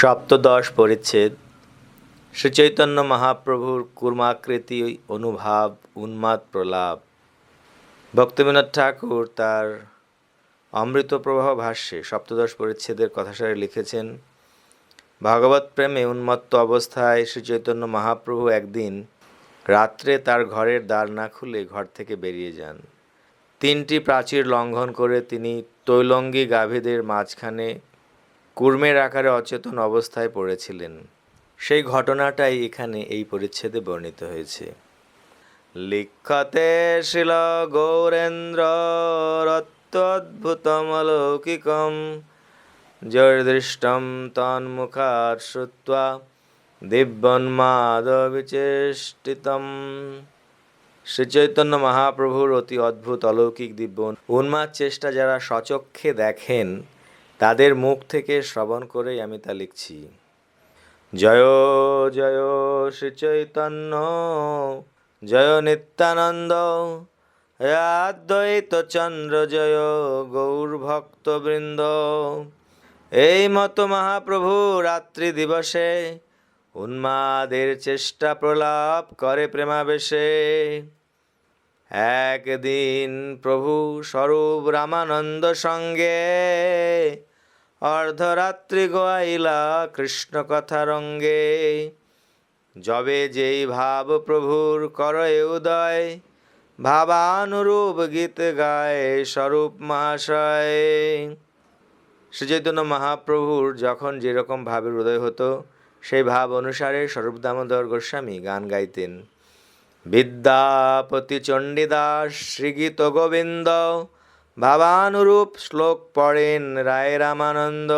সপ্তদশ পরিচ্ছেদ। শ্রীচৈতন্য মহাপ্রভুর কুর্মাকৃতি অনুভাব, উন্মাদ প্রলাপ। ভক্তিবিনোদ ঠাকুর তার অমৃত প্রবাহ ভাষ্যে সপ্তদশ পরিচ্ছেদের কথাসারে লিখেছেন ভাগবত প্রেমে উন্মত্ত অবস্থায় শ্রীচৈতন্য মহাপ্রভু একদিন রাত্রে তার ঘরের দ্বার না খুলে ঘর থেকে বেরিয়ে যান। তিনটি প্রাচীর লঙ্ঘন করে তিনি তৈলঙ্গী গাভীদের মাঝখানে কুর্মের আকারে অচেতন অবস্থায় পড়েছিলেন। সেই ঘটনাটাই এখানে এই পরিচ্ছেদে বর্ণিত হয়েছে। লিখতে শিল গৌরেন্দ্র রত্তদ্ভুতমলৌকিকম জয়দৃষ্টম তন্মুখার শ্রুত্বা, দিব্যন্মাদবিচেষ্টিতম। শ্রীচৈতন্য মহাপ্রভুর অতি অদ্ভুত অলৌকিক দিব্য উন্মাদ চেষ্টা যারা সচক্ষে দেখেন তাদের মুখ থেকে শ্রবণ করেই আমি তা লিখছি। জয় জয় শ্রী চৈতন্য, জয় নিত্যানন্দ অদ্বৈত চন্দ্র, জয় গৌর ভক্তবৃন্দ। এই মতো মহাপ্রভু রাত্রি দিবসে উন্মাদের চেষ্টা প্রলাপ করে প্রেমাবেশে। একদিন প্রভু স্বরূপ রামানন্দ সঙ্গে অর্ধরাত্রি গোয়াইলা কৃষ্ণ কথা রঙ্গে। যবে যেই ভাব প্রভুর করয়ে উদয়, ভাবানুরূপ গীত গায় স্বরূপ মহাশয়। শ্রীচৈতন্য মহাপ্রভুর যখন যেরকম ভাবের উদয় হতো, সেই ভাব অনুসারে স্বরূপ দামোদর গোস্বামী গান গাইতেন। বিদ্যাপতি চণ্ডীদাস, শ্রীগীত গোবিন্দ ভাবানুরূপ শ্লোক পড়েন রায় রামানন্দ।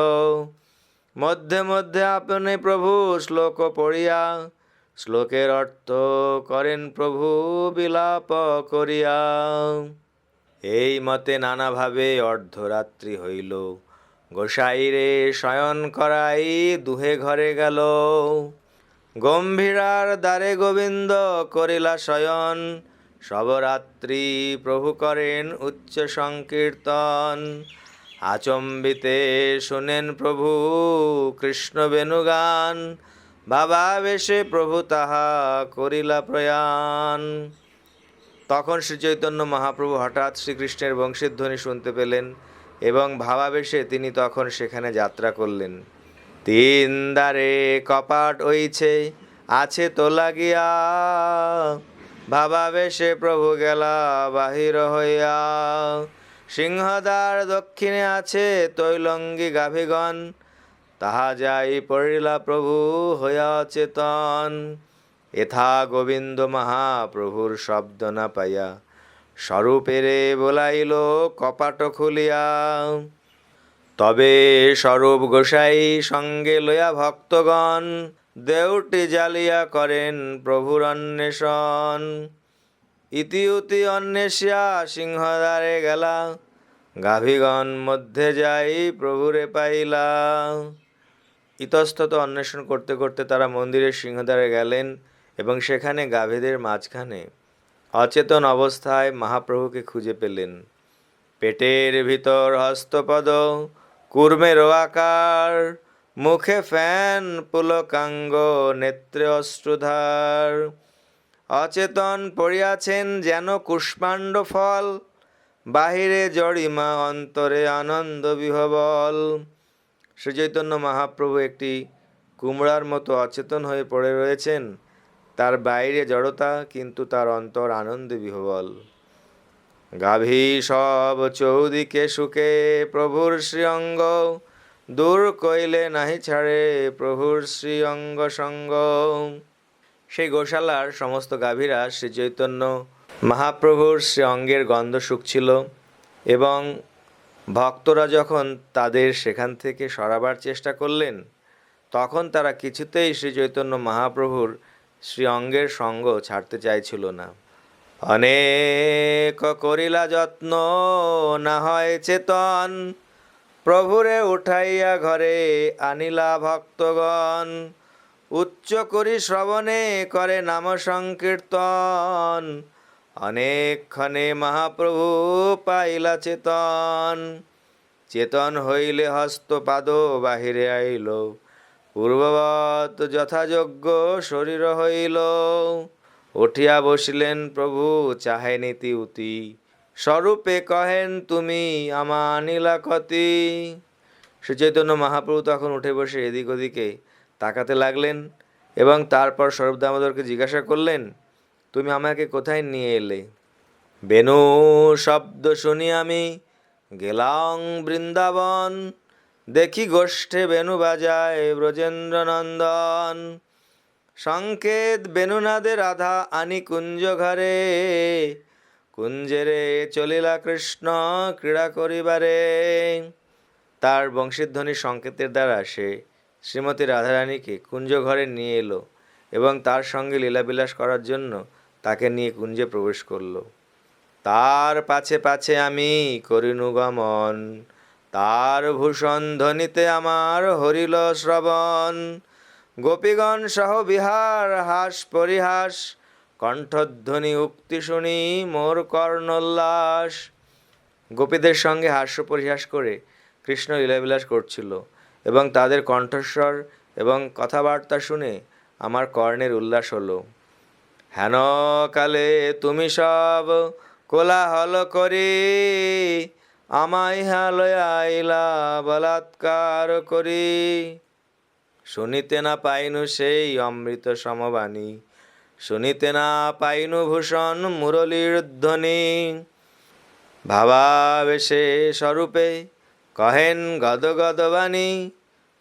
মধ্যে মধ্যে আপনি প্রভু শ্লোক পড়িয়া শ্লোকের অর্থ করেন প্রভু বিলাপ করিয়া। এই মতে নানাভাবে অর্ধরাত্রি হইল। গোসাইরে শয়ন করাই দুহে ঘরে গেল। গম্ভীরার দ্বারে গোবিন্দ করিলা শয়ন সবরাত্রি প্রভু করেন উচ্চ সংকীর্তন। আচম্বিতে শুনেন প্রভু কৃষ্ণ বেণুগান। ভাবাবেশে প্রভু তাহা করিলা প্রয়াণ। তখন শ্রীচৈতন্য মহাপ্রভু হঠাৎ শ্রীকৃষ্ণের বংশীধ্বনি শুনতে পেলেন এবং ভাবাবেশে তিনি তখন সেখানে যাত্রা করলেন। তিন দ্বারে কপাট ওইছে আছে তো লাগিয়া। ভাবাবেশে প্রভু গেলা বাহির হইয়া। সিংহদ্বার দক্ষিণে আছে তৈলঙ্গী গাভীগণ। তাহা যাই পড়িলা প্রভু, হইয়া চেতন এথা গোবিন্দ মহাপ্রভুর শব্দ না পাইয়া স্বরূপেরে বোলাইল কপাট খুলিয়া। তবে স্বরূপ গোসাই সঙ্গে লইয়া ভক্তগণ দেউটি জ্বালিয়া করেন প্রভুর অন্বেষণ। ইতিউতি অন্বেষিয়া সিংহদ্বারে গেলা, গাভীগণ মধ্যে যাই প্রভুরে পাইলা। ইতস্তত অন্বেষণ করতে করতে তারা মন্দিরের সিংহদ্বারে গেলেন এবং সেখানে গাভীদের মাঝখানে অচেতন অবস্থায় মহাপ্রভুকে খুঁজে পেলেন। পেটের ভিতর হস্তপদ কুর্মের আকার মুখে ফ্যান, পুলকাঙ্গ, নেত্রে অশ্রুধার। অচেতন পড়িয়াছেন যেন কুষ্মাণ্ড ফল, বাহিরে জড়িমা, অন্তরে আনন্দ বিহবল। শ্রীচৈতন্য মহাপ্রভু একটি কুমড়ার মতো অচেতন হয়ে পড়ে রয়েছেন। তার বাইরে জড়তা, কিন্তু তার অন্তর আনন্দে বিহবল। গাভী সব চৌদিকে সুখে প্রভুর শ্রীঅঙ্গ দূর কইলে নাহি ছাড়ে প্রভুর শ্রী অঙ্গ সঙ্গ সেই গোশালার সমস্ত গাভীরা শ্রী চৈতন্য মহাপ্রভুর শ্রী অঙ্গের গন্ধ শুকছিল এবং ভক্তরা যখন তাদের সেখান থেকে সরাবার চেষ্টা করলেন, তখন তারা কিছুতেই শ্রী চৈতন্য মহাপ্রভুর শ্রী অঙ্গের সঙ্গ ছাড়তে চাইছিল না। অনেক করিলা যত্ন, না হয় চেতন প্রভুরে উঠাইয়া ঘরে আনিলা ভক্তগণ। উচ্চ করি শ্রবণে করে নাম সংকীর্তন। অনেকক্ষণে মহাপ্রভু পাইলা চেতন। চেতন হইলে হস্তপাদ বাহিরে আইল। পূর্ববৎ যথাযোগ্য শরীর হইল। উঠিয়া বসিলেন প্রভু, চাহে নীতি উতি। স্বরূপে কহেন তুমি আমা নীলাকতি শ্রী চৈতন্য মহাপ্রভু তখন উঠে বসে এদিক ওদিকে তাকাতে লাগলেন এবং তারপর স্বরূপ দামোদরকে জিজ্ঞাসা করলেন, তুমি আমাকে কোথায় নিয়ে এলে? বেনু, শব্দ শুনি আমি। গেলাম বৃন্দাবন। দেখি গোষ্ঠে বেনু বাজায় ব্রজেন্দ্র নন্দন সংকেত বেনুনাদের রাধা আনি কুঞ্জ ঘরে। কুঞ্জেরে চলিলা কৃষ্ণ ক্রীড়া করিবারে। তার বংশীধ্বনি সংকেতের দ্বারা সে শ্রীমতী রাধারানীকে কুঞ্জ ঘরে নিয়ে এলো এবং তার সঙ্গে লীলাবিলাস করার জন্য তাকে নিয়ে কুঞ্জে প্রবেশ করল। তার পাছে পাছে আমি করিনু গমন, তার ভূষণ ধ্বনিতে আমার হরিল শ্রবণ। গোপীগণ সহ বিহার হাস পরিহাস কণ্ঠধ্বনি উক্তি শুনি মোর কর্ণোল্লাস। গোপীদের সঙ্গে হাস্য পরিহাস করে কৃষ্ণ লীলাবিলাস করছিল এবং তাদের কণ্ঠস্বর এবং কথাবার্তা শুনে আমার কর্ণের উল্লাস হলো। হেন কালে তুমি সব কোলাহল করি, আমায় হালয় আইলা বলাৎকার করি। শুনিতে না পাইনু সেই অমৃত সমবাণী শুনিতে না পাইনু ভূষণ মুরলীর ধ্বনি। ভাবাবেশে স্বরূপে কহেন গদ গদ বাণী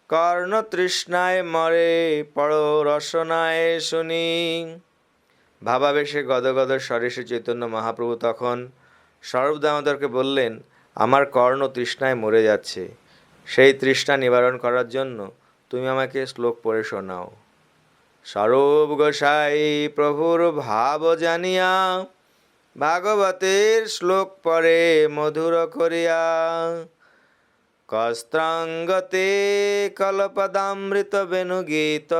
কর্ণ তৃষ্ণায় মরে পড় রসনায় শুনি। ভাবাবেশে গদগদ স্বরে চৈতন্য মহাপ্রভু তখন স্বরূপ বললেন, আমার কর্ণ তৃষ্ণায় মরে যাচ্ছে। সেই তৃষ্ণা নিবারণ করার জন্য তুমি আমাকে শ্লোক পড়ে শোনাও। স্বরূপ গোসাই প্রভুর ভাব জানিয়া ভাগবতের শ্লোক পরে মধুর করিয়া, কস্ত্রাঙ্গতে কলপদামৃত বেণুগীত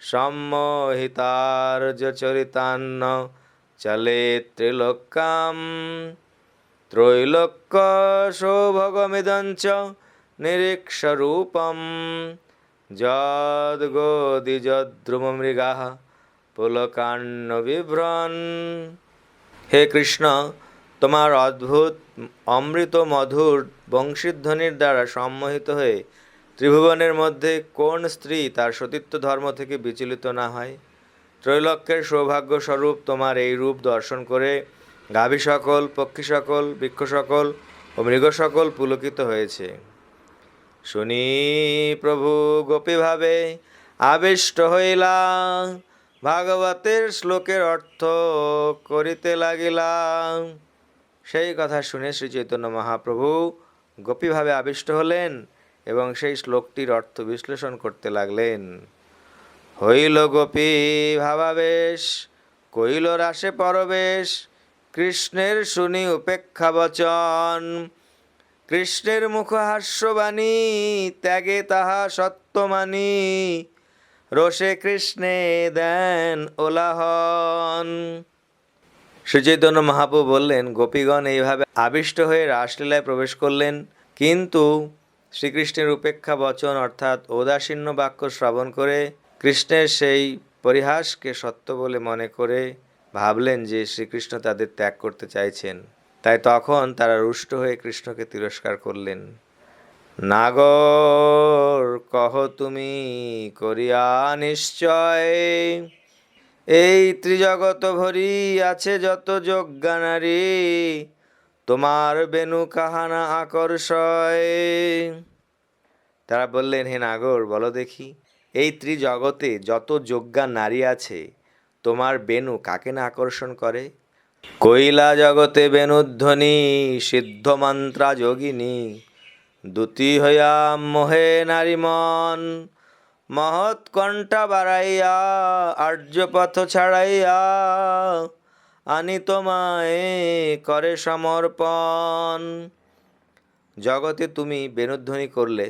সম্মোহিতার্য চরিতান্ন চলে ত্রিলোক্যাম ত্রৈলোক্য সৌভগমিদঞ্চ নিরীক্ষরূপম। যদ্গোদি যদ্রুমমৃগা পুলকান্ন বিভ্রন হে কৃষ্ণ, তোমার অদ্ভুত অমৃত মধুর বংশীধ্বনির দ্বারা সম্মোহিত হয়ে ত্রিভুবনের মধ্যে কোন স্ত্রী তার সতীত্ব ধর্ম থেকে বিচলিত না হয়? ত্রৈলক্যের সৌভাগ্যস্বরূপ তোমার এই রূপ দর্শন করে গাভী সকল, পক্ষী সকল, বৃক্ষ সকল ও মৃগ সকল পুলকিত হয়েছে। শুনি প্রভু গোপীভাবে আবিষ্ট হইলা ভাগবতের শ্লোকের অর্থ করিতে লাগিলা সেই কথা শুনে শ্রী চৈতন্য মহাপ্রভু গোপীভাবে আবিষ্ট হলেন এবং সেই শ্লোকটির অর্থ বিশ্লেষণ করতে লাগলেন। হইল গোপী ভাবাবেশ, কইল রাসে পরবেশ, কৃষ্ণের শুনি উপেক্ষা বচন কৃষ্ণের মুখ হাস্যবাণী ত্যাগে তাহা সত্যমানি রোষে কৃষ্ণে দেন ওলাহন। শ্রীচৈতন্য মহাপ্রভু বললেন, গোপীগণ এইভাবে আবিষ্ট হয়ে রাসলীলায় প্রবেশ করলেন। কিন্তু শ্রীকৃষ্ণের উপেক্ষা বচন অর্থাৎ ঔদাসীন্য বাক্য শ্রবণ করে কৃষ্ণের সেই পরিহাসকে সত্য বলে মনে করে ভাবলেন যে শ্রীকৃষ্ণ তাদের ত্যাগ করতে চাইছেন। তাই তখন তারা রুষ্ট হয়ে কৃষ্ণকে তিরস্কার করলেন। নাগর, কহ তুমি, করিয়া নিশ্চয়। এই ত্রিজগত ভরি আছে যত যজ্ঞা নারী তোমার বেনু কাহানা আকর্ষয়। তারা বললেন, হে নাগর, বলো দেখি, এই ত্রিজগতে যত যজ্ঞা নারী আছে, তোমার বেনু কাকে না আকর্ষণ করে? কৈলা জগতে বেনুধ্বনি সিদ্ধ মন্ত্রা যোগিনী দুতি হইয়া মোহে নারী মন, মহৎ কণ্ঠা বাড়াইয়া, আর্যপথ ছাড়াইয়া, আনি তোমায় করে সমর্পণ। জগতে তুমি বেনুধ্বনি করলে,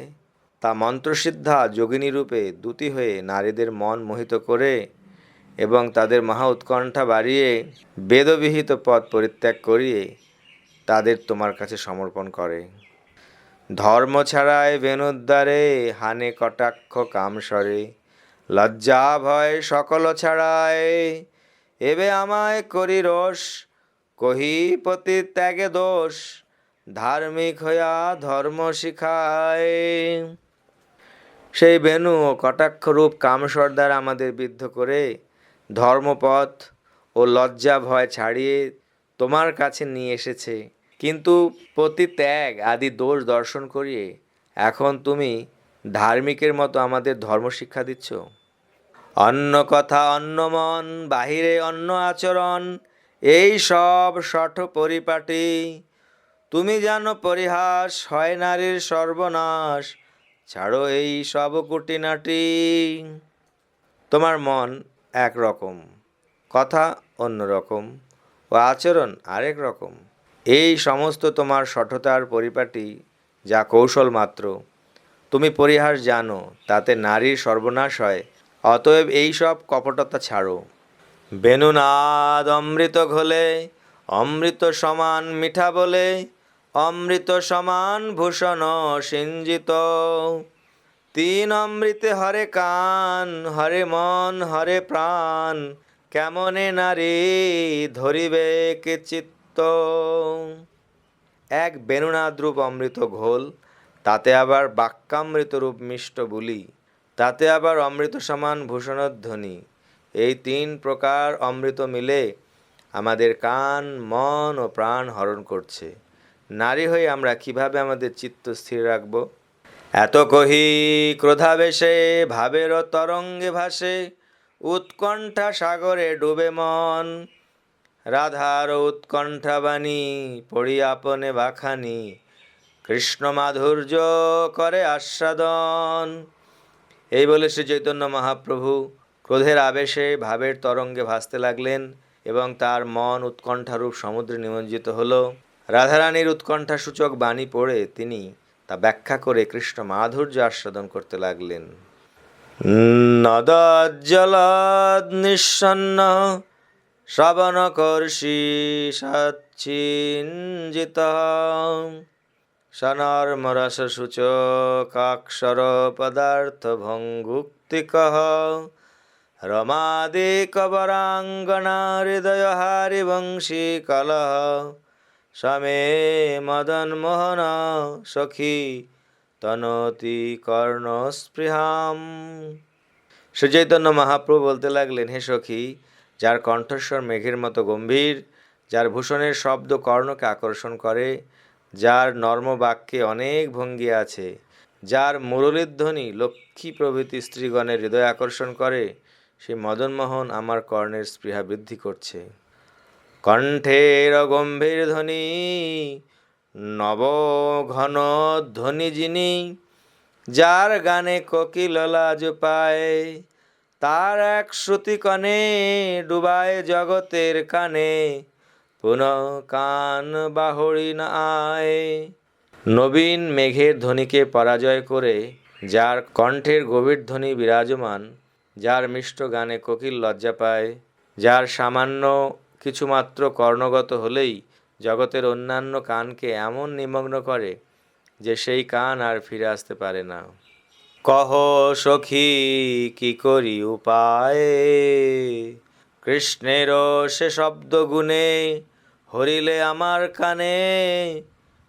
তা মন্ত্রসিদ্ধা যোগিনী রূপে দুতি হয়ে নারীদের মন মোহিত করে এবং তাদের মহা উৎকণ্ঠা বাড়িয়ে বেদবিহিত পথ পরিত্যাগ করিয়ে তাদের তোমার কাছে সমর্পণ করে। ধর্ম ছাড়ায় বেনুদ্দারে হানে কটাক্ষ কামসরে লজ্জা ভয় সকল ছাড়ায় এবে আমায় করি রোষ। কহি পতি ত্যাগে দোষ, ধার্মিক হইয়া ধর্ম শিখায়। সেই বেনু ও কটাক্ষরূপ কামসর্দার আমাদের বিদ্ধ করে ধর্মপথ ও লজ্জা ভয় ছাড়িয়ে তোমার কাছে নিয়ে এসেছে। কিন্তু প্রতি ত্যাগ আদি দোষ দর্শন করিয়ে এখন তুমি ধার্মিকের মতো আমাদের ধর্ম শিক্ষা দিচ্ছ। অন্য কথা, অন্য মন, বাহিরে অন্য আচরণ, এই সব শঠ পরিপাটি। তুমি জানো পরিহাস, হয় নারীর সর্বনাশ, ছাড়ো এই সব কুটিনাটি। তোমার মন এক রকম কথা অন্য রকম ও আচরণ আরেক রকম। এই সমস্ত তোমার সঠতার পরিপাটি যা কৌশল মাত্র, তুমি পরিহাস জানো, তাতে নারীর সর্বনাশ হয়, অতএব এই সব কপটতা ছাড়ো। বেনুনাদ অমৃত ঘোলে, অমৃত সমান মিঠা বলে, অমৃত সমান ভূষণ সিঞ্জিত। তিন অমৃতে হরে কান, হরে মন, হরে প্রাণ, কেমনে নারী ধরিবে কে চিত্ত? এক বেনুনাদ রূপ অমৃত ঘোল, তাতে আবার বাক্যামৃত রূপ মিষ্ট বুলি, তাতে আবার অমৃত সমান ভূষণধ্বনি। এই তিন প্রকার অমৃত মিলে আমাদের কান, মন ও প্রাণ হরণ করছে। নারী হয়ে আমরা কীভাবে আমাদের চিত্ত স্থির রাখব? এত কহি ক্রোধাবেশে, ভাবের তরঙ্গে ভাসে, উৎকণ্ঠা সাগরে ডুবে মন। রাধার উৎকণ্ঠা বাণী পড়ি আপনে বাখানি, কৃষ্ণ মাধুর্য করে আস্বাদন। এই বলে শ্রী চৈতন্য মহাপ্রভু ক্রোধের আবেশে, ভাবের তরঙ্গে ভাসতে লাগলেন এবং তার মন উৎকণ্ঠারূপ সমুদ্রে নিমজ্জিত হল। রাধারানীর উৎকণ্ঠা সূচক বাণী পড়ে তিনি তা ব্যাখ্যা করে কৃষ্ণ মাধুর্য আস্বাদন করতে লাগলেন। নদজ্জলাদ নিঃসন্ন শ্রবণ কর্ষি সচ্ছিঞ্জিত সনর্মরস সূচকাক্ষর পদার্থ ভঙ্গুক্তিক রমাদে কবরাঙ্গনা হৃদয় হারি বংশী কলহ সমে মদন মোহন সখী তনতি কর্ণ স্পৃহাম শ্রীচৈতন্য মহাপ্রভু বলতে লাগলেন, হে সখী, যার কণ্ঠস্বর মেঘের মতো গম্ভীর, যার ভূষণের শব্দ কর্ণকে আকর্ষণ করে, যার নর্ম বাক্যে অনেক ভঙ্গি আছে, যার মুরলীধ্বনি লক্ষ্মী প্রভৃতি স্ত্রীগণের হৃদয় আকর্ষণ করে সেই মদনমোহন আমার কর্ণের স্পৃহা বৃদ্ধি করছে। কণ্ঠের গম্ভীর ধ্বনি নব ঘন ধ্বনি যিনি যার গানে কোকিল লাজ পায়, তার এক শ্রুতি কনে ডুবায় জগতের কানে, পুনঃ কান বাহরি না আয়। নবীন মেঘের ধ্বনিকে পরাজয় করে, যার কণ্ঠের গভীর ধ্বনি বিরাজমান, যার মিষ্ট গানে কোকিল লজ্জা পায়, যার সামান্য কিছুমাত্র কর্ণগত হলেই জগতের অন্যান্য কানকে এমন নিমগ্ন করে যে সেই কান আর ফিরে আসতে পারে না। কহ সখী, কি করি উপায়? কৃষ্ণেরও সে শব্দ গুণে হরিলে আমার কানে,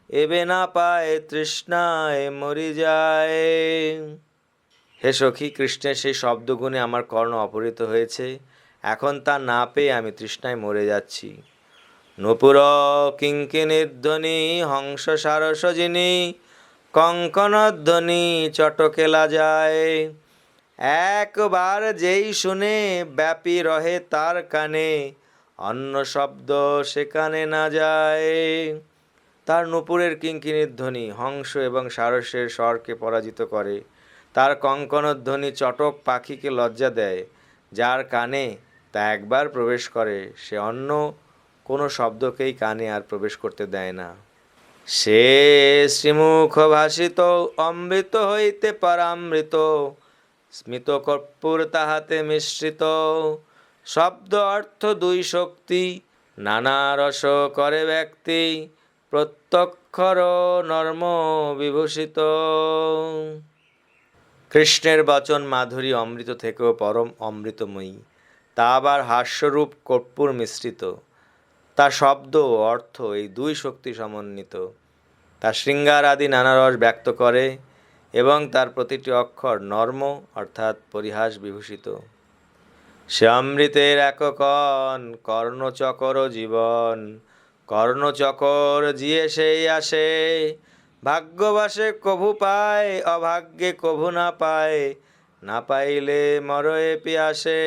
এবে না পায় তৃষ্ণায় মরি যায়। হে সখী, কৃষ্ণের সেই শব্দগুণে আমার কর্ণ অপহৃত হয়েছে। এখন তা না পেয়ে আমি তৃষ্ণায় মরে যাচ্ছি। নপুর কিঙ্কিণীর নির্ধ্বনি হংস সারস যিনি কঙ্কনধ্বনি চটকেলা যায়। একবার যেই শুনে ব্যাপী রহে তার কানে, অন্য শব্দ সেখানে না যায়। তার নুপুরের কিঙ্কিণীর ধ্বনি হংস এবং সারসের স্বরকে পরাজিত করে। তার কঙ্কনধ্বনি চটক পাখিকে লজ্জা দেয়, যার কানে তা একবার প্রবেশ করে, সে অন্য কোনো শব্দকেই কানে আর প্রবেশ করতে দেয় না। সে শ্রীমুখ ভাষিত অমৃত হইতে পরামৃত স্মিত কর্পূর তাহাতে মিশ্রিত। শব্দ অর্থ দুই শক্তি, নানা রস করে ব্যক্তি, প্রত্যক্ষর নর্ম বিভূষিত। কৃষ্ণের বচন মাধুরী অমৃত থেকেও পরম অমৃতময়ী। তা আবার হাস্যরূপ কর্পূর মিশ্রিত। তা শব্দ ও অর্থ এই দুই শক্তি সমন্বিত। তা শৃঙ্গার আদি নানা রস ব্যক্ত করে এবং তার প্রতিটি অক্ষর নর্ম, অর্থাৎ পরিহাস বিভূষিত। সে অমৃতের এক কণ কর্ণচকর জীবন। কর্ণচকর জিয়ে সেই আসে ভাগ্যবাসে কভু পায়, অভাগ্যে কভু না পায়, না পাইলে মরয়ে পিয়াসে।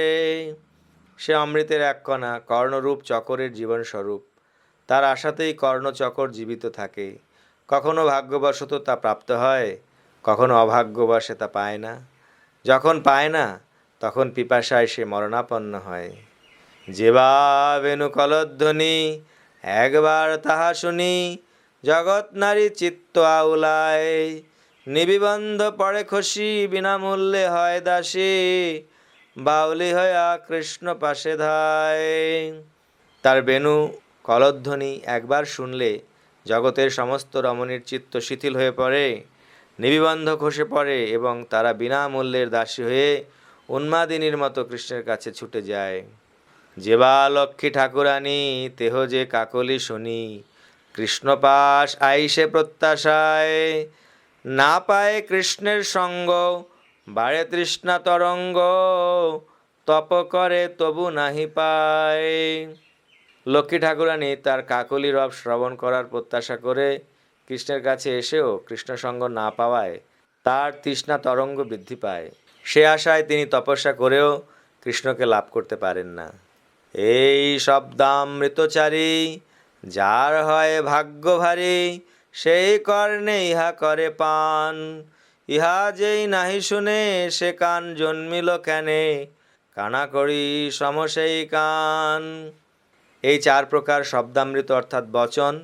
সে অমৃতের এক কণা, কর্ণরূপ চকরের জীবনস্বরূপ। তার আশাতেই কর্ণচকর জীবিত থাকে। কখনো ভাগ্যবশত তা প্রাপ্ত হয়, কখনো অভাগ্যবশে তা পায় না। যখন পায় না, তখন পিপাসায় সে মরণাপন্ন হয়। যেবা বেনু কলধ্বনি, একবার তাহা শুনি, জগৎ নারী চিত্ত আউলায়। নিবিবন্ধ পড়ে খুশি বিনামূল্যে হয় দাসী। বাউলি হয়া কৃষ্ণ পাশে ধায় তার বেনু কলধ্বনি একবার শুনলে জগতের সমস্ত রমণীর চিত্ত শিথিল হয়ে পড়ে নিবিবন্ধ খসে পড়ে এবং তারা বিনামূল্যের দাসী হয়ে উন্মাদিনীর মতো কৃষ্ণের কাছে ছুটে যায়। যেবা লক্ষ্মী ঠাকুরানী, তেহ যে কাকলি শুনি কৃষ্ণপাশ আইসে প্রত্যাশায়। না পায় কৃষ্ণের সঙ্গ বাড়ে তৃষ্ণা তরঙ্গ, তপ করে তবু নাহি পায়। লক্ষ্মী ঠাকুরানী তার কাকলি রব শ্রবণ করার প্রত্যাশা করে কৃষ্ণের কাছে এসেও কৃষ্ণ সঙ্গ না পাওয়ায় তার তৃষ্ণা তরঙ্গ বৃদ্ধি পায়। সে আশায় তিনি তপস্যা করেও কৃষ্ণকে লাভ করতে পারেন না। এই শব্দামৃতচারী, যার হয় ভাগ্য ভারী, সেই কর্ণে ইহা করে পান। ইহা যেই নাহি শুনে, সে কান জন্মিল কেনে? কানা করি সমসেই কান। এই চার প্রকার শব্দামৃত অর্থাৎ বচন,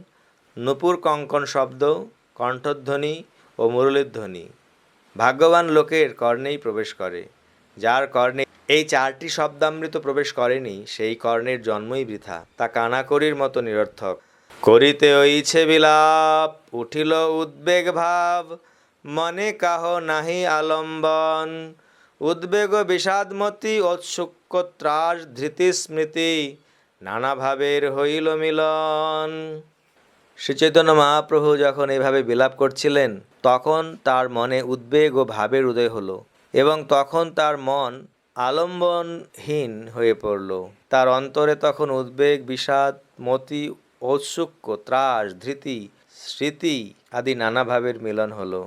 নুপুর কঙ্কন শব্দ, কণ্ঠধ্বনি ও মুরলীর ধ্বনি ভাগ্যবান লোকের কর্ণেই প্রবেশ করে। যার কর্ণে এই চারটি শব্দামৃত প্রবেশ করেনি, সেই কর্ণের জন্মই বৃথা। তা কানাকড়ির মতো নিরর্থক। করিতে ওইছে বিলাপ, উঠিল উদ্বেগ ভাব মনে কাহ নাহি আলম্বন। উদ্বেগ বিষাদমতি ঔৎসুক্য ত্রাস ধৃতি স্মৃতি নানা ভাবের হইল মিলন। শ্রীচৈতন্য মহাপ্রভু যখন এভাবে বিলাপ করছিলেন, তখন তার মনে উদ্বেগ ও ভাবের উদয় হলো এবং তখন তার মন আলম্বনহীন হয়ে পড়ল। তার অন্তরে তখন উদ্বেগ, বিষাদ, মতি, ঔৎসুক্য, ত্রাস, ধৃতি, স্মৃতি আদি নানা ভাবের মিলন হলো।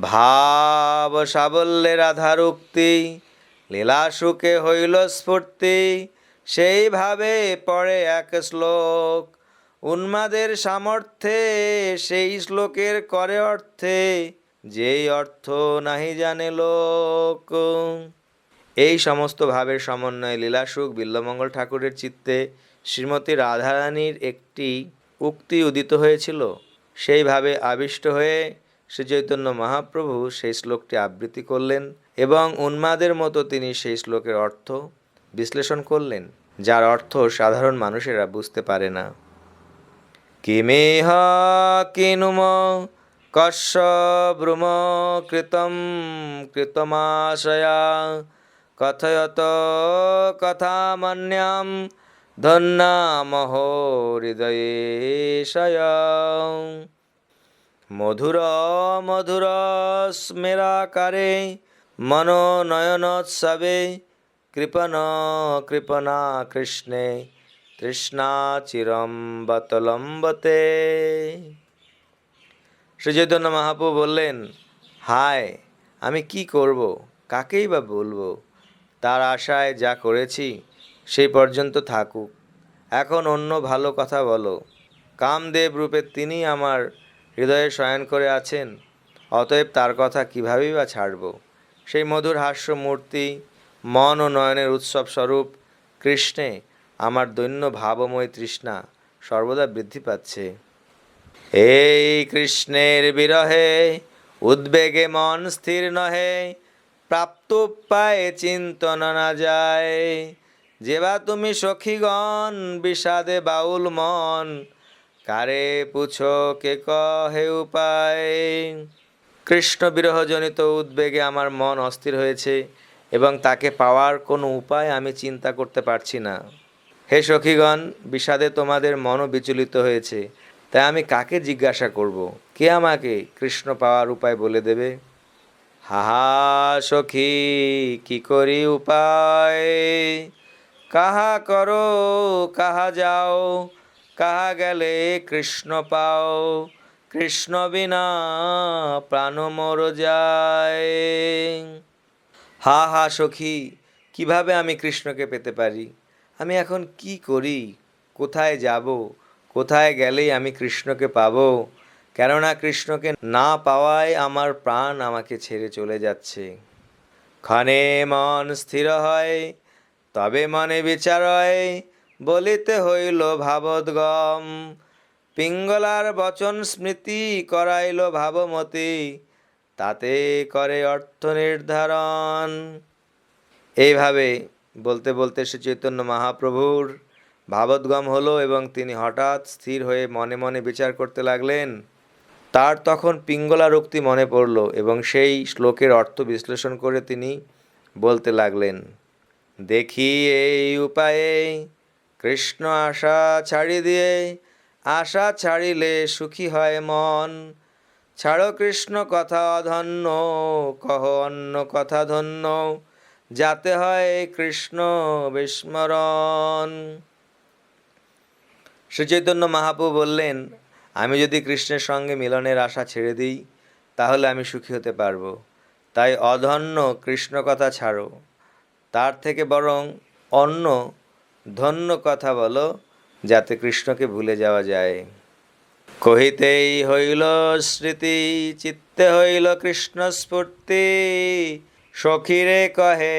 ভাব সাবল্যের আধার উক্তি লীলা সুখে হইল স্ফূর্তি, সেইভাবে পড়ে এক শ্লোক। উন্মাদের সামর্থ্যে সেই শ্লোকের করে অর্থে, যেই অর্থ নাহি জানে লোক। এই সমস্ত ভাবের সমন্বয়ে লীলাসুখ বিল্লমঙ্গল ঠাকুরের চিত্তে শ্রীমতী রাধারানীর একটি উক্তি উদিত হয়েছিল। সেইভাবে আবিষ্ট হয়ে শ্রীচৈতন্য মহাপ্রভু সেই শ্লোকটি আবৃত্তি করলেন এবং উন্মাদের মতো তিনি সেই শ্লোকের অর্থ বিশ্লেষণ করলেন, যার অর্থ সাধারণ মানুষেরা বুঝতে পারে না। কিমেহ কিনুম কস্য ব্রুম কৃতম কৃতমাশয়া কথয়ত কথামন্যাম ধন্যামহো হৃদয়েশয়। মধুর মধুর স্মেরাকারে মনোনয়নোৎসবে কৃপণ কৃপণা কৃষ্ণে, তৃষ্ণা চিরম্বতলম্বতে শ্রীচৈতন্য মহাপ্রভু বললেন, হায়, আমি কি করব? কাকেই বা বলব? তার আশায় যা করেছি সেই পর্যন্ত থাকুক। এখন অন্য ভালো কথা বলো। কামদেব রূপে তিনি আমার হৃদয়ে শয়ন করে আছেন, অতএব তার কথা কীভাবেই বা ছাড়ব? সেই মধুর হাস্য মূর্তি মন ও নয়নের উৎসব স্বরূপ কৃষ্ণে আমার দৈন্য ভাবময় তৃষ্ণা সর্বদা বৃদ্ধি পাচ্ছে। এই কৃষ্ণের বিরহে উদ্বেগে মন স্থির নহে, প্রাপ্ত উপায়ে চিন্তন না যায়। যেবা তুমি সখীগণ, বিষাদে বাউল মন কারে পুছো, কে কহে উপায়? কৃষ্ণ বিরহজনিত উদ্বেগে আমার মন অস্থির হয়েছে এবং তাকে পাওয়ার কোনো উপায় আমি চিন্তা করতে পারছি না। হে সখীগণ, বিষাদে তোমাদের মনও বিচলিত হয়েছে, তাই আমি কাকে জিজ্ঞাসা করব? কে আমাকে কৃষ্ণ পাওয়ার উপায় বলে দেবে? হাহা সখী, কি করি উপায়? কাহা করো, কাহা যাও কাহা গেলে কৃষ্ণ পাও, কৃষ্ণ বিনা প্রাণ মর যায়। হা হা, সখী, কীভাবে আমি কৃষ্ণকে পেতে পারি? আমি এখন কি করি? কোথায় যাব? কোথায় গেলেই আমি কৃষ্ণকে পাবো? কেননা কৃষ্ণকে না পাওয়ায় আমার প্রাণ আমাকে ছেড়ে চলে যাচ্ছে। ক্ষণে মন স্থির হয়, তবে মনে বিচার হয় বলিতে হইল ভাবদগম। পিঙ্গলার বচন স্মৃতি করাইল ভাবমতি, তাতে করে অর্থ নির্ধারণ। এইভাবে বলতে বলতে শ্রী চৈতন্য মহাপ্রভুর ভাবদগম হলো এবং তিনি হঠাৎ স্থির হয়ে মনে মনে বিচার করতে লাগলেন। তার তখন পিঙ্গলা রুক্তি মনে পড়ল এবং সেই শ্লোকের অর্থ বিশ্লেষণ করে তিনি বলতে লাগলেন, দেখি এই উপায়ে কৃষ্ণ আশা ছাড়ি দিয়ে আশা ছাড়িলে সুখী হয় মন। ছাড়ো কৃষ্ণ কথা অধন্য কহ অন্য কথা ধন্য, যাতে হয় কৃষ্ণ বিস্মরণ। শ্রীচৈতন্য মহাপ্রভু বললেন, আমি যদি কৃষ্ণের সঙ্গে মিলনের আশা ছেড়ে দিই, তাহলে আমি সুখী হতে পারব। তাই অধন্য কৃষ্ণ কথা ছাড়ো। তার থেকে বরং অন্য ধন্য কথা বলো, যাতে কৃষ্ণকে ভুলে যাওয়া যায়। কহিতেই হইল স্মৃতি, চিত্তে হইল কৃষ্ণ স্ফূর্তি সখীরে কহে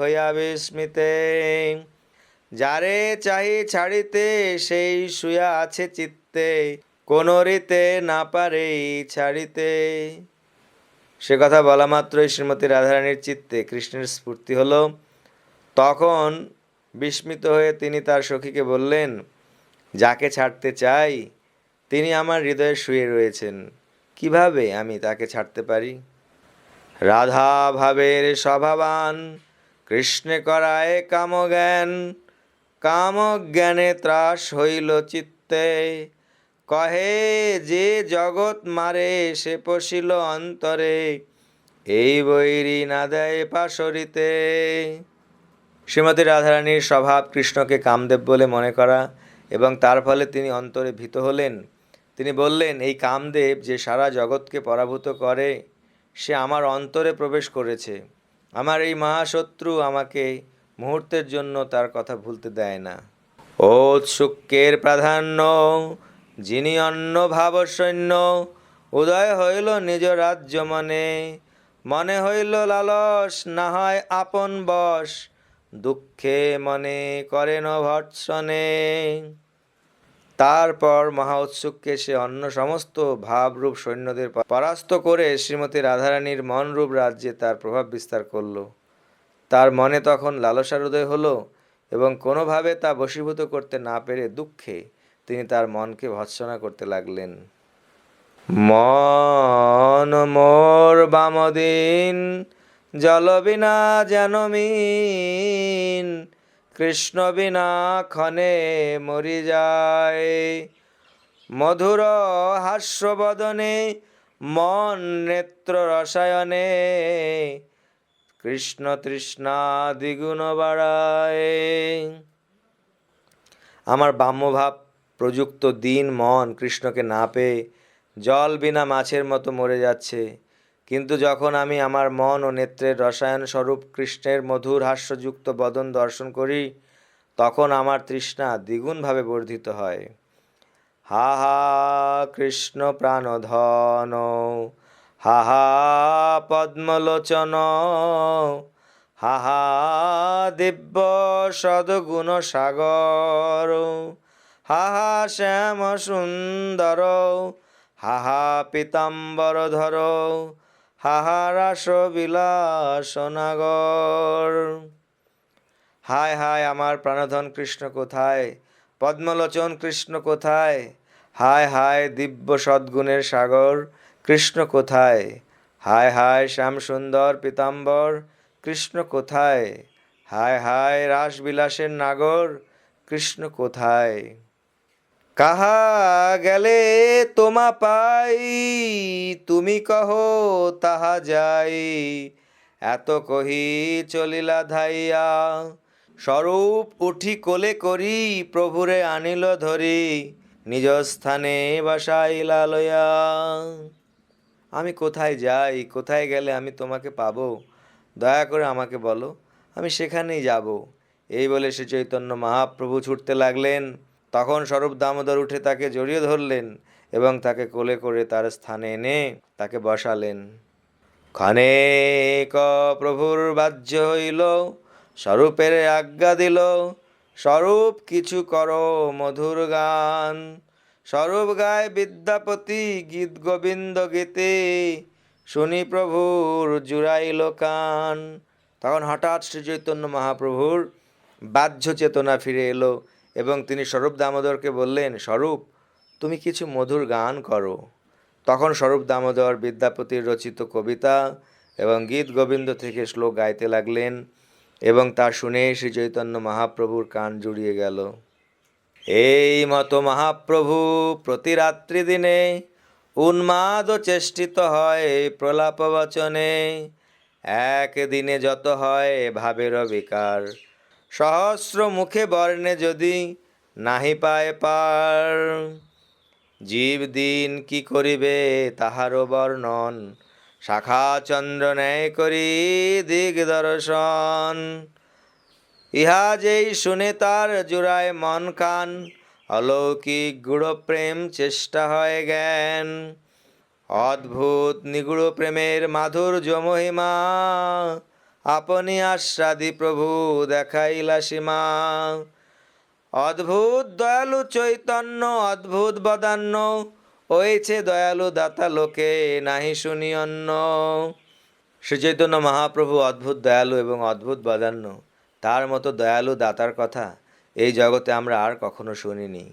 হইয়া বিস্মিতে যারে চাহি ছাড়িতে, সেই শুয়া আছে চিত্তে। কোন রীতে না পারে ছাড়িতে। সে কথা বলা মাত্রই শ্রীমতী রাধারানীর চিত্তে কৃষ্ণের স্ফূর্তি হলো। তখন বিস্মিত হয়ে তিনি তার সখীকে বললেন, যাকে ছাড়তে চাই, তিনি আমার হৃদয়ে শুয়ে রয়েছেন। কীভাবে আমি তাকে ছাড়তে পারি? রাধা ভাবের স্বভাবান, কৃষ্ণে করায় কামজ্ঞান, কামজ্ঞানে ত্রাস হইল চিত্তে। কহে, যে জগৎ মারে, সে পশিল অন্তরে। এই বৈরী না দেয় পাশরিতে। শ্রীমতী রাধারানীর স্বভাব কৃষ্ণকে কামদেব বলে মনে করা এবং তার ফলে তিনি অন্তরে ভীত হলেন। তিনি বললেন, এই কামদেব যে সারা জগৎকে পরাভূত করে, সে আমার অন্তরে প্রবেশ করেছে। আমার এই মহাশত্রু আমাকে মুহূর্তের জন্য তার কথা ভুলতে দেয় না। ঔৎসুক্যের প্রাধান্য, যিনি অন্য ভাবসৈন্য উদয় হইল নিজ রাজ্য মনে। মনে হইল লালস, না হয় আপন বশ। দুঃখে মনে করেন ভর্ৎসনে তারপর মহা উৎসুককে সে অন্য সমস্ত ভাবরূপ সৈন্যদের পরাস্ত করে শ্রীমতী রাধারানীর মনরূপ রাজ্যে তার প্রভাব বিস্তার করল। তার মনে তখন লালসার উদয় হলো এবং কোনোভাবে তা বশীভূত করতে না পেরে দুঃখে তিনি তার মনকে ভৎসনা করতে লাগলেন। মন মোর বামদিন জল বিনা যেন মিন, কৃষ্ণ বিনা ক্ষণে মরি যায়। মধুর হাস্যবদনে, মন নেত্র রসায়নে, কৃষ্ণ তৃষ্ণা দ্বিগুণ বাড়ায়। আমার বাম্যভাব প্রযুক্ত দিন মন কৃষ্ণকে না পেয়ে জল বিনা মাছের মতো মরে যাচ্ছে। কিন্তু যখন আমি আমার মন ও নেত্রের রসায়ন স্বরূপ কৃষ্ণের মধুর হাস্যযুক্ত বদন দর্শন করি, তখন আমার তৃষ্ণা দ্বিগুণভাবে বর্ধিত হয়। হা হা, কৃষ্ণ প্রাণধন, হা হা, পদ্মলোচন, হা হা, দিব্য সদগুণ সাগর, হা হা শ্যাম সুন্দর হা হা পীতাম্বর ধর হাহা রাস বিলাসনাগর হায় হায়, আমার প্রাণধন কৃষ্ণ কোথায়? পদ্মলোচন কৃষ্ণ কোথায়? হায় হায়, দিব্য সদ্গুণের সাগর কৃষ্ণ কোথায়? হায় হায় শ্যাম সুন্দর পীতাম্বর কৃষ্ণ কোথায়? হায় হায়, রাসবিলাসের নাগর কৃষ্ণ কোথায়? কাহা গেলে তোমা পাই, তুমি কহ তাহা যাই। এত কহি চলিলা ধাইয়া, স্বরূপ উঠি কোলে করি, প্রভুরে আনিল ধরি, নিজ স্থানে বাসাইলা লয়া আমি কোথায় যাই, কোথায় গেলে আমি তোমাকে পাবো? দয়া করে আমাকে বলো, আমি সেখানেই যাব। এই বলে শ্রী চৈতন্য মহাপ্রভু ছুটতে লাগলেন। তখন স্বরূপ দামোদর উঠে তাকে জড়িয়ে ধরলেন এবং তাকে কোলে করে তার স্থানে এনে তাকে বসালেন। ক্ষণেক প্রভুর বাহ্য হইল, স্বরূপের আজ্ঞা দিল, স্বরূপ কিছু করো মধুর গান। স্বরূপ গায় বিদ্যাপতি গীত গোবিন্দ গীতে, শুনি প্রভুর জুড়াইল কান। তখন হঠাৎ শ্রী চৈতন্য মহাপ্রভুর বাহ্য চেতনা ফিরে এলো। এবং তিনি স্বরূপ দামোদরকে বললেন, স্বরূপ, তুমি কিছু মধুর গান করো। তখন স্বরূপ দামোদর বিদ্যাপতির রচিত কবিতা এবং গীত গোবিন্দ থেকে শ্লোক গাইতে লাগলেন এবং তা শুনে শ্রী চৈতন্য মহাপ্রভুর কান জুড়িয়ে গেল। এই মতো মহাপ্রভু প্রতি রাত্রি দিনে উন্মাদ চেষ্টিত হয় প্রলাপ বচনে এক দিনে যত হয় ভাবের বিকার। সহস্র মুখে বর্ণে যদি নাহি পায় পার, জীব দিন কি করিবে তাহারও বর্ণন? শাখা চন্দ্র ন্যায় করি দিগ দর্শন। ইহা যেই শুনে তার জুড়ায় মন কান, অলৌকিক গুড় প্রেম চেষ্টা হয় জ্ঞান। অদ্ভুত নিগুড় প্রেমের মাধুর্য মহিমা আপনি আশ্রাদি প্রভু দেখাইলা সীমা। অদ্ভুত দয়ালু চৈতন্য, অদ্ভুত বদান্য, হয়েছে দয়ালু দাতা লোকে নাহি শুনি অন্য। শ্রী চৈতন্য মহাপ্রভু অদ্ভুত দয়ালু এবং অদ্ভুত বদান্য, তার মতো দয়ালু দাতার কথা এই জগতে আমরা আর কখনো শুনিনি।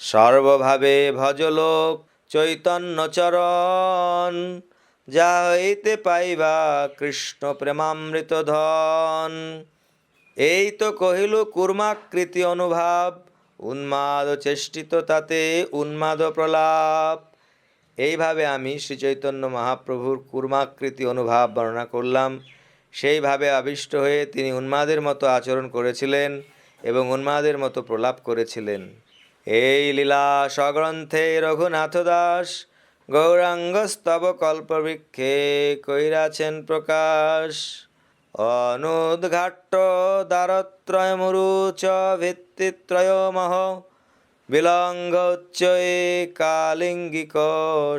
সর্বভাবে ভজলোক চৈতন্য চরণ যা হইতে পাইবা কৃষ্ণ প্রেমামৃত ধন এই তো কহিল, কুর্মাকৃতি অনুভাব, উন্মাদ চেষ্টিত তাতে উন্মাদ প্রলাপ। এইভাবে আমি শ্রী চৈতন্য মহাপ্রভুর কুর্মাকৃতি অনুভাব বর্ণনা করলাম। সেইভাবে আবিষ্ট হয়ে তিনি উন্মাদের মতো আচরণ করেছিলেন এবং উন্মাদের মতো প্রলাপ করেছিলেন। এই লীলা স্বগ্রন্থে রঘুনাথ দাস গৌরাঙ্গস্তব কল্পবৃক্ষে কইরাছেন প্রকাশ। অনুদ্ঘাট্য দ্বারত্রয়মুরুচ ভিত্তিত্রয় মহ বিলঙ্গ উচ্চয়ে কালিঙ্গিক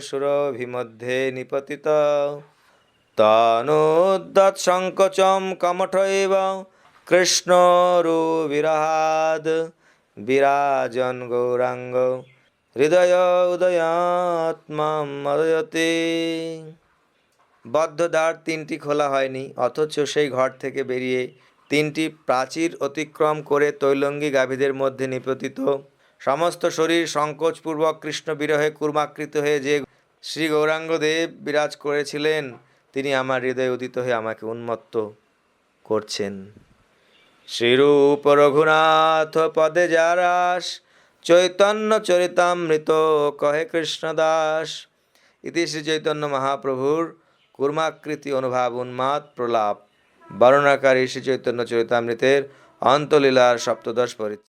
সুরভিমধ্যে নিপতিত। তনুদ্দৎসঙ্কোচম কমঠৈব কৃষ্ণরু বিরাহাদ বিরাজন গৌরাঙ্গ হৃদয় উদয়াত্মামদয়তে বদ্ধ দ্বার তিনটি খোলা হয়নি, অথচ সেই ঘর থেকে বেরিয়ে তিনটি প্রাচীর অতিক্রম করে তৈলঙ্গী গাভীদের মধ্যে নিপতিত। সমস্ত শরীর সংকোচপূর্বক কৃষ্ণ বিরহে কুর্মাকৃত হয়ে যে শ্রী গৌরাঙ্গদেব বিরাজ করেছিলেন, তিনি আমার হৃদয় উদিত হয়ে আমাকে উন্মত্ত করছেন। শ্রীরূপ রঘুনাথ পদে যারাস চৈতন্য চরিতামৃত, কহে কৃষ্ণদাস। ইতি শ্রী চৈতন্য মহাপ্রভুর কুর্মাকৃতি অনুভাব উন্মাদ প্রলাপ। বর্ণাকারী শ্রী চৈতন্য চরিতামৃতের অন্তলীলার সপ্তদশ পরিচ্ছেদ।